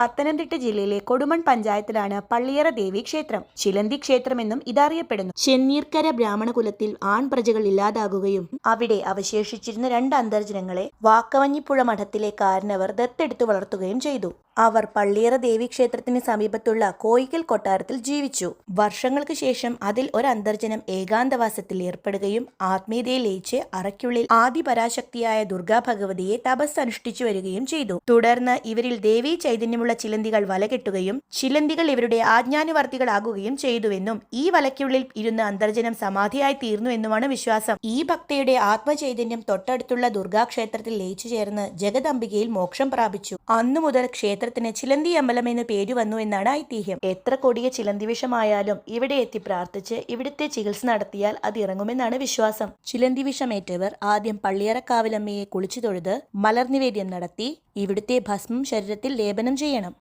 പത്തനംതിട്ട ജില്ലയിലെ കൊടുമൺ പഞ്ചായത്തിലാണ് പള്ളിയറ ദേവി ക്ഷേത്രം. ചിലന്തി ക്ഷേത്രമെന്നും ഇതറിയപ്പെടുന്നു. ചെന്നീർക്കര ബ്രാഹ്മണകുലത്തിൽ ആൺപ്രജകൾ ഇല്ലാതാകുകയും അവിടെ അവശേഷിച്ചിരുന്ന രണ്ട് അന്തർജനങ്ങളെ വാക്കവഞ്ഞിപ്പുഴ മഠത്തിലെ കാരണവർ ദത്തെടുത്തു വളർത്തുകയും ചെയ്തു. അവർ പള്ളിയറ ദേവി ക്ഷേത്രത്തിന് സമീപത്തുള്ള കോയിക്കൽ കൊട്ടാരത്തിൽ ജീവിച്ചു. വർഷങ്ങൾക്ക് ശേഷം അതിൽ ഒരു അന്തർജനം ഏകാന്തവാസത്തിൽ ഏർപ്പെടുകയും ആത്മീയതയിൽ ലയിച്ച് അറയ്ക്കുള്ളിൽ ആദി പരാശക്തിയായ ദുർഗാ ഭഗവതിയെ തപസ് അനുഷ്ഠിച്ചു വരികയും ചെയ്തു. തുടർന്ന് ഇവരിൽ ദേവീ ചൈതന്യമുള്ള ചിലന്തികൾ വലകെട്ടുകയും ചിലന്തികൾ ഇവരുടെ ആജ്ഞാനുവർത്തികളാകുകയും ചെയ്തുവെന്നും ഈ വലയ്ക്കുള്ളിൽ ഇരുന്ന് അന്തർജനം സമാധിയായി തീർന്നു എന്നുമാണ് വിശ്വാസം. ഈ ഭക്തയുടെ ആത്മചൈതന്യം തൊട്ടടുത്തുള്ള ദുർഗാക്ഷേത്രത്തിൽ ലയിച്ചു ചേർന്ന് ജഗദംബികയിൽ മോക്ഷം പ്രാപിച്ചു. അന്നു മുതൽ ക്ഷേത്രത്തിന് ചിലന്തി അമ്പലം എന്ന് പേര് വന്നു എന്നാണ് ഐതിഹ്യം. എത്ര കൊടിയ ചിലന്തി വിഷമായാലും ഇവിടെ എത്തി പ്രാർത്ഥിച്ച് ഇവിടുത്തെ ചികിത്സ നടത്തിയാൽ അത് ഇറങ്ങുമെന്നാണ് വിശ്വാസം. ചിലന്തി വിഷമേറ്റവർ ആദ്യം പള്ളിയറക്കാവിലമ്മയെ കുളിച്ചു തൊഴുത് മലർനിവേദ്യം നടത്തി ഇവിടുത്തെ ഭസ്മം ശരീരത്തിൽ ലേപനം ചെയ്യണം.